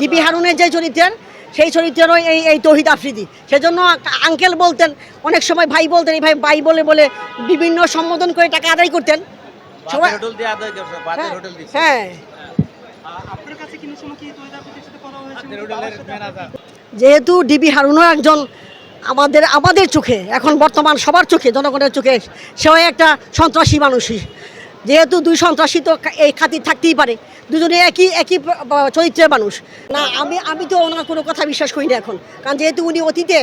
DB হারুনের যে চরিত্রের সেই চরিত্রেরও এই এই তহিদ আফ্রিদি। সেজন্য আঙ্কেল বলতেন অনেক সময় ভাই বলতেন এই ভাই ভাই বলে বলে বিভিন্ন সম্বোধন করে টাকা আদায় করতেন। সবাই হোটেল দিয়ে আদায় করছে বাদের হ্যাঁ, হ্যাঁ। যেহেতু ডিবি হারুনও একজন আমাদের আমাদের চোখে এখন বর্তমান সবার চোখে জনগণের চোখে সেও একটা সন্ত্রাসী মানুষই। যেহেতু দুই সন্ত্রাসী তো এই খাতির থাকতেই পারে দুজনে একই একই চরিত্রের মানুষ। না আমি আমি তো ওনার কোনো কথা বিশ্বাস করি না এখন। কারণ যেহেতু উনি অতীতে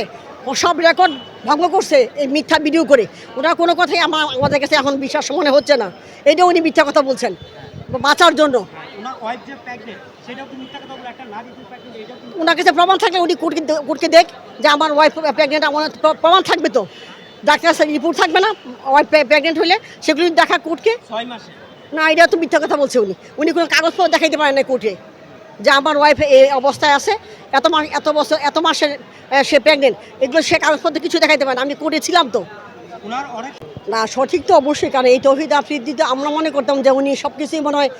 সব রেকর্ড ভঙ্গ করছে এই মিথ্যা ভিডিও করে ওনার কোনো কথাই আমার আমাদের কাছে এখন বিশ্বাস মনে হচ্ছে না। এটা উনি মিথ্যা কথা বলছেন বাঁচার জন্য। ওনার কাছে প্রমাণ থাকলে উনি কোর্টকে কোর্টকে দেখ যে আমার ওয়াইফ প্রেগনেন্ট আমার প্র- প্রমাণ থাকবে তো। ডাক্তার রিপোর্ট থাকবে না ওয়াইফ প্রেগনেন্ট হলে সেগুলো দেখা কোর্টকে। ছয় মাসে। না এটা তো মিথ্যা কথা বলছে উনি। উনি কোনো কাগজপত্র দেখাইতে পারেন না কোর্টে যে আমার ওয়াইফ এই অবস্থায় আছে। এত মাস এত বছর এত আহ, সে প্রেগনেন্ট এগুলো সে কাগজপত্র কিছু দেখাইতে পারে আমি কোর্টে ছিলাম তো। না সঠিক তো অবশ্যই কারণ এই তৌহিদ আফ্রিদিতে আমরা মনে করতাম যে উনি সব কিছুই মনে হয়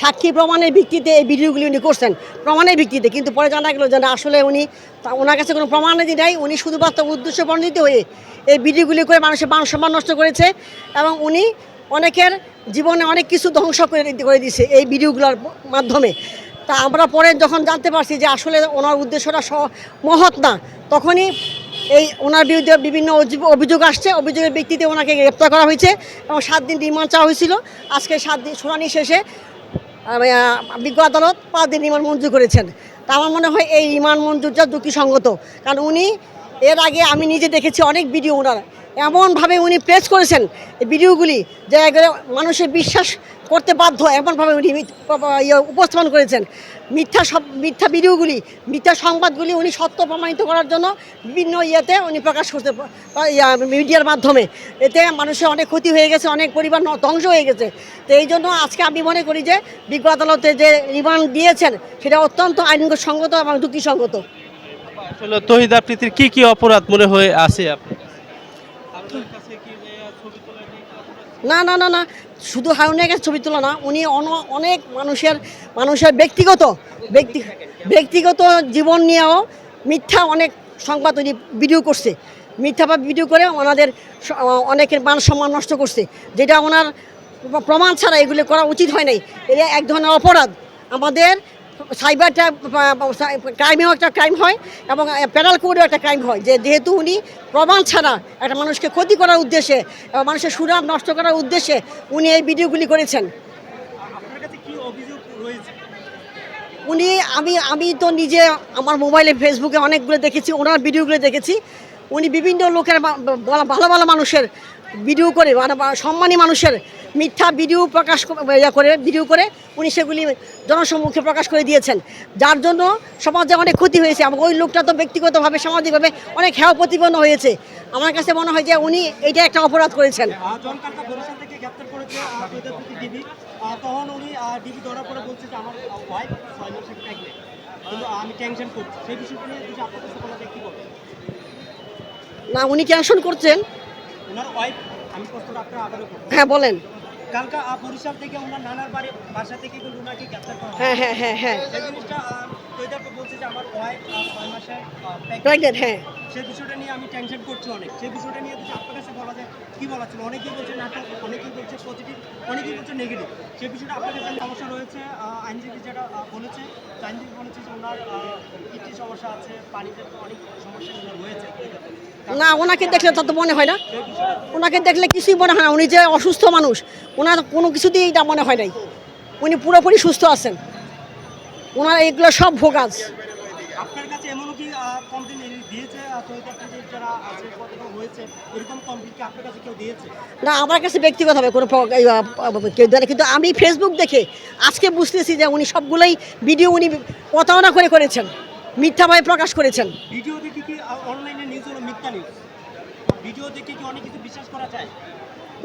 সাক্ষী প্রমাণের ভিত্তিতে এই ভিডিওগুলি উনি করছেন, প্রমাণের ভিত্তিতে। কিন্তু পরে জানা গেল যে আসলে উনি ওনার কাছে কোনো প্রমাণাদি নাই, উনি শুধুমাত্র উদ্দেশ্য প্রণোদিত হয়ে এই ভিডিওগুলি করে মানুষের মান সম্মান নষ্ট করেছে এবং উনি অনেকের জীবনে অনেক কিছু ধ্বংস করে করে দিয়েছে এই ভিডিওগুলোর মাধ্যমে। তা আমরা পরে যখন জানতে পারছি যে আসলে ওনার উদ্দেশ্যটা মহৎ না, তখনই এই ওনার বিরুদ্ধে বিভিন্ন অভিযোগ আসছে। অভিযোগের ভিত্তিতে ওনাকে গ্রেপ্তার করা হয়েছে এবং সাত দিন রিমান্ড চাওয়া হয়েছিল। আজকে সাত দিন শুনানি শেষে বিজ্ঞ আদালত পাঁচ দিন রিমান্ড মঞ্জুর করেছেন। তা আমার মনে হয় এই রিমান্ড মঞ্জুরটা যুক্তিসঙ্গত। কারণ উনি, এর আগে আমি নিজে দেখেছি অনেক ভিডিও ওনার। এমনভাবে উনি প্রেস করেছেন এই ভিডিওগুলি, যে মানুষের বিশ্বাস করতে বাধ্য এমনভাবে উনি ইয়ে উপস্থাপন করেছেন। মিথ্যা সব মিথ্যা ভিডিওগুলি মিথ্যা সংবাদগুলি উনি সত্য প্রমাণিত করার জন্য বিভিন্ন ইয়েতে উনি প্রকাশ করতে মিডিয়ার মাধ্যমে। এতে মানুষের অনেক ক্ষতি হয়ে গেছে অনেক পরিবার ধ্বংস হয়ে গেছে। তো এই জন্য আজকে আমি মনে করি যে বিজ্ঞ আদালতে যে রিমান্ড দিয়েছেন সেটা অত্যন্ত আইনসঙ্গত এবং যুক্তিসঙ্গত। আসলে তহিদ আফ্রিদির কি কি অপরাধ মনে হয়ে আছে আপনার? না না না না। শুধু হারুনের কাছে ছবি তোলা না, উনি অন- অনেক মানুষের মানুষের ব্যক্তিগত, ব্যক্তি, ব্যক্তিগত জীবন নিয়েও মিথ্যা অনেক সংবাদ উনি ভিডিও করছে। মিথ্যাভাবে ভিডিও করে ওনাদের অনেকের মান সম্মান নষ্ট করছে। যেটা ওনার প্রমাণ ছাড়া এগুলো করা উচিত হয় নাই। এটা এক ধরনের অপরাধ। আমাদের সাইবারটা ক্রাইমেও একটা ক্রাইম হয় এবং প্যারাল কোডেও একটা ক্রাইম হয়। যে যেহেতু উনি প্রমাণ ছাড়া একটা মানুষকে ক্ষতি করার উদ্দেশ্যে মানুষের সুনাম নষ্ট করার উদ্দেশ্যে উনি এই ভিডিওগুলি করেছেন। উনি আমি আমি তো নিজে আমার মোবাইলে ফেসবুকে অনেকগুলো দেখেছি ওনার ভিডিওগুলো দেখেছি। উনি বিভিন্ন লোকের ভালো ভালো মানুষের ভিডিও করে মানে সম্মানী মানুষের মিথ্যা ভিডিও প্রকাশ করে ভিডিও করে উনি সেগুলি জনসম্মুখে প্রকাশ করে দিয়েছেন। যার জন্য সমাজে অনেক ক্ষতি হয়েছে। এবং ওই লোকটা তো ব্যক্তিগতভাবে সামাজিকভাবে অনেক হেয় প্রতিপন্ন হয়েছে। আমার কাছে মনে হয় যে উনি এটা একটা অপরাধ করেছেন। আহ, জন কালকা বরিশাল থেকে গ্রেপ্তার করেছে প্রতি ডিবি। তখন উনি ডিবি ধরার পরে বলছে যে আমার ওয়াইফ ছয় মাসের প্রেগনেন্ট কিন্তু আমি টেনশন করছি। সেই বিষয়টা নিয়ে যদি আপনার কাছে বলা যায় না উনি ক্যানশন করছেন। ওনার ওয়াইফ আমি প্রশ্ন আপনার আবারও হ্যাঁ বলেন। কালকা বরিশাল থেকে ওনার নানার বাড়ি বাসা থেকে কিন্তু ওনাকে গ্রেপ্তার করা হ্যাঁ। হ্যাঁ হ্যাঁ হ্যাঁ হ্যাঁ প্রেগনেন্ট হ্যাঁ। সেই বিষয়টা নিয়ে আমি টেনশন করছি অনেক। সেই বিষয়টা নিয়ে যদি আপনার কাছে বলা যায় কি বলা ছিল? অনেকেই বলছে নাটক অনেকেই বলছে পজিটিভ অনেকেই বলছে নেগেটিভ সেই বিষয়টা আপনার কাছে সমস্যা রয়েছে। আইনজীবী যেটা বলেছে আইনজীবী বলেছে যে ওনার কিডনি সমস্যা আছে পানিতে অনেক সমস্যা রয়েছে। না ওনাকে দেখলে তত মনে হয় না। ওনাকে দেখলে কিছুই মনে হয় না। উনি যে অসুস্থ মানুষ ওনার কোনো কিছুতেই এটা মনে হয় নাই। উনি পুরোপুরি সুস্থ আছেন। ওনার এগুলো সব দিয়েছে না আমার কাছে ব্যক্তিগতভাবে কোনো কেউ দেয় কিন্তু আমি ফেসবুক দেখে আজকে বুঝতেছি যে উনি সবগুলোই ভিডিও উনি প্রতারণা করে করেছেন মিথ্যাভাবে প্রকাশ করেছেন। ভিডিও দেখে কি অনলাইনে নিউজ হলো মিথ্যা নিউজ ভিডিও দেখে কি অনেক কিছু বিশ্বাস করা যায়?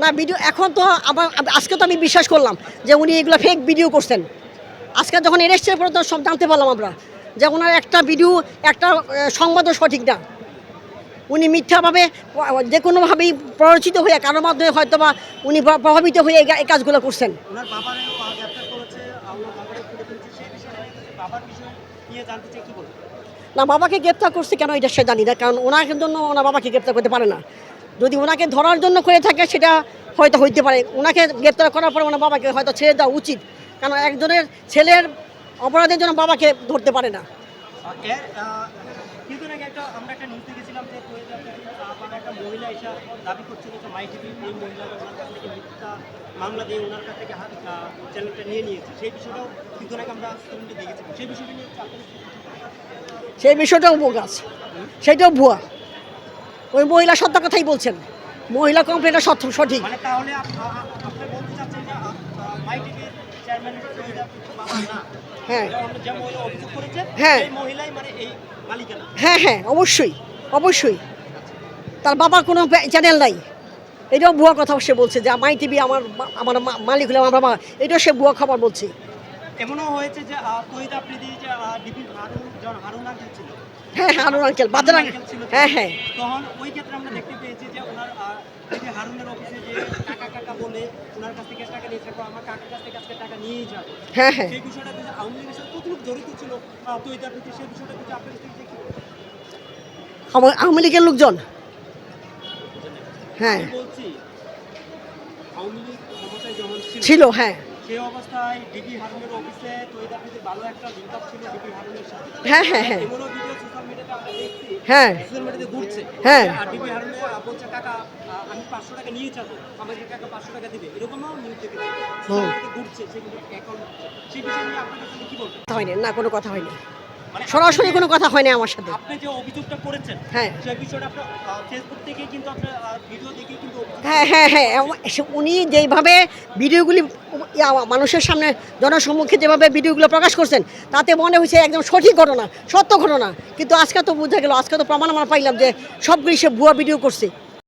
না ভিডিও এখন তো আবার আজকে তো আমি বিশ্বাস করলাম যে উনি এগুলো ফেক ভিডিও করছেন। আজকে যখন এরেস্টের পরে তো সব জানতে পারলাম আমরা যে ওনার একটা ভিডিও একটা সংবাদও সঠিক না। উনি মিথ্যাভাবে যে কোনোভাবেই প্ররোচিত হয়ে কারোর মাধ্যমে হয়তো বা উনি প্রভাবিত হয়ে এই কাজগুলো করছেন। না বাবাকে গ্রেপ্তার করছে কেন এটা সে জানি না কারণ ওনার জন্য ওনার বাবাকে গ্রেপ্তার করতে পারে না। যদি ওনাকে ধরার জন্য করে থাকে সেটা হয়তো হইতে পারে। ওনাকে গ্রেপ্তার করার পরে ওনার বাবাকে হয়তো ছেড়ে দেওয়া উচিত। কারণ একজনের ছেলের অপরাধের জন্য বাবাকে ধরতে পারে না। আহ, এর আহ, কিছুদিন আগে একটা আমরা একটা নিউজ দেখেছিলাম যে মানে একটা মহিলা এসে দাবি করছিল যে মাই এই মহিলা ওনার কাছ থেকে মিথ্যা মামলা দিয়ে ওনার কাছ থেকে চ্যানেলটা নিয়ে নিয়েছে। সেই বিষয়টাও কিছুদিন আগে আমরা দেখেছি সেই বিষয়টা নিয়ে সেই বিষয়টাও বোগাস সেটাও ভুয়া। ওই মহিলা সত্য কথাই বলছেন। মহিলা কমপ্লেনটা সত্য সঠিক। মানে তাহলে আপ- আ- আ- আপনি বলতে চাচ্ছেন যে মাই টিভির চেয়ারম্যান তৈরি বাবা না হ্যাঁ। হ্যাঁ। মানে হ্যাঁ হ্যাঁ অবশ্যই অবশ্যই। তার বাবার কোনো চ্যানেল নাই। এটাও ভুয়া কথা সে বলছে যে মাই টিভি আমার আমার মালিক হলো আমার বাবা। এটাও সে ভুয়া খবর বলছে। এমনও হয়েছে যে তৈরি আফ্রিদি যে হারুন আঙ্কেল ছিল। হ্যাঁ হ্যাঁ আঙ্কেল বাজার আঙ্কেল হ্যাঁ হ্যাঁ। তখন ওই ক্ষেত্রে আমরা দেখতে পেয়েছি যে হারুনের অফিসে যে টাকা টাকা বলে ওনার কাছ থেকে টাকা নিয়েছে থাকো আমার কাকার কাছ থেকে আজকে টাকা নিয়েই যাবে। হ্যাঁ হ্যাঁ। সেই বিষয়টা যে আওয়ামী লীগের সাথে কতটুকু জড়িত ছিল তো এটা প্রতি সেই বিষয়টা কিছু আপনার কাছ থেকে দেখি আমার আওয়ামী লীগের লোকজন। হ্যাঁ। বলছি আওয়ামী লীগ ক্ষমতায় যখন ছিল হ্যাঁ। সেই অবস্থায় ডিবি হারুনের অফিসে তৈরি ভালো একটা ছিল ডিবি হারুনের সাথে। হ্যাঁ হ্যাঁ হ্যাঁ। ভিডিও সোশ্যাল মিডিয়াতে আমরা দেখছি হ্যাঁ। সোশ্যাল মিডিয়াতে ঘুরছে। হ্যাঁ। আর ডিবি হারুনের বলছে কাকা আমি পাঁচশো টাকা নিয়ে যাব আমাকে কাকা পাঁচশো টাকা দিবে। এরকমও নিউজ থেকে ঘুরছে সেগুলো অ্যাকাউন্ট সেই বিষয় আপনার কাছে কি বলবেন? হয়নি না কোনো কথা হয়নি। সরাসরি কোনো কথা হয়নি আমার সাথে। আপনি যে অভিযোগটা করেছেন হ্যাঁ। সেই বিষয়টা আপনার ফেসবুক থেকে কিন্তু আপনার ভিডিও দেখে কিন্তু হ্যাঁ হ্যাঁ হ্যাঁ উনি যেইভাবে ভিডিওগুলি মানুষের সামনে জনসম্মুখে যেভাবে ভিডিওগুলো প্রকাশ করছেন তাতে মনে হয়েছে একদম সঠিক ঘটনা সত্য ঘটনা। কিন্তু আজকে তো বোঝা গেল আজকে তো প্রমাণ আমরা পাইলাম যে সবগুলি সে ভুয়া ভিডিও করছে।